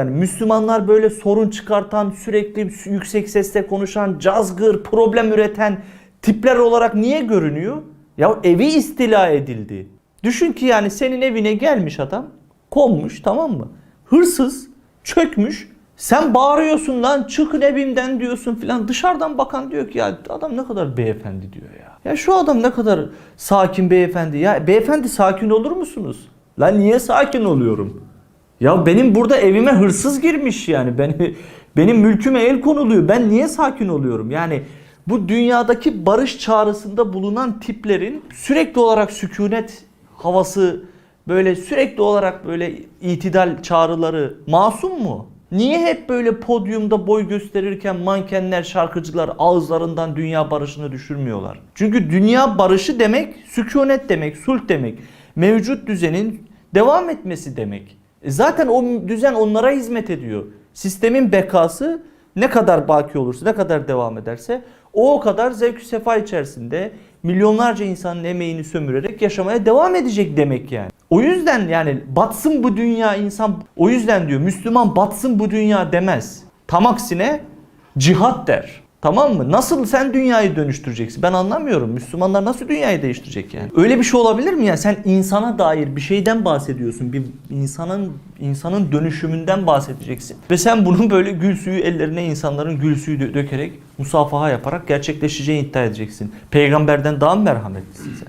Yani Müslümanlar böyle sorun çıkartan, sürekli yüksek sesle konuşan, cazgır, problem üreten tipler olarak niye görünüyor? Ya evi istila edildi. Düşün ki yani senin evine gelmiş adam, konmuş tamam mı? Hırsız, çökmüş. Sen bağırıyorsun lan çıkın evimden diyorsun filan. Dışarıdan bakan diyor ki ya adam ne kadar beyefendi diyor ya. Ya şu adam ne kadar sakin beyefendi. Ya beyefendi sakin olur musunuz? Lan niye sakin oluyorum? Ya benim burada evime hırsız girmiş yani. Beni, benim mülküme el konuluyor. Ben niye sakin oluyorum? Yani bu dünyadaki barış çağrısında bulunan tiplerin sürekli olarak sükunet havası böyle sürekli olarak böyle itidal çağrıları masum mu? Niye hep böyle podyumda boy gösterirken mankenler, şarkıcılar ağızlarından dünya barışını düşürmüyorlar? Çünkü dünya barışı demek sükunet demek, sulh demek. Mevcut düzenin devam etmesi demek. E Zaten o düzen onlara hizmet ediyor. Sistemin bekası ne kadar baki olursa, ne kadar devam ederse o o kadar zevk sefa içerisinde milyonlarca insanın emeğini sömürerek yaşamaya devam edecek demek yani. O yüzden yani batsın bu dünya insan o yüzden diyor Müslüman batsın bu dünya demez. Tam aksine cihat der. Tamam mı? Nasıl sen dünyayı dönüştüreceksin? Ben anlamıyorum. Müslümanlar nasıl dünyayı değiştirecek yani? Öyle bir şey olabilir mi ya? Sen insana dair bir şeyden bahsediyorsun. Bir insanın insanın dönüşümünden bahsedeceksin. Ve sen bunun böyle gül suyu ellerine insanların gül suyu dö- dökerek musafaha yaparak gerçekleşeceğini iddia edeceksin. Peygamberden daha mı merhametlisin sen?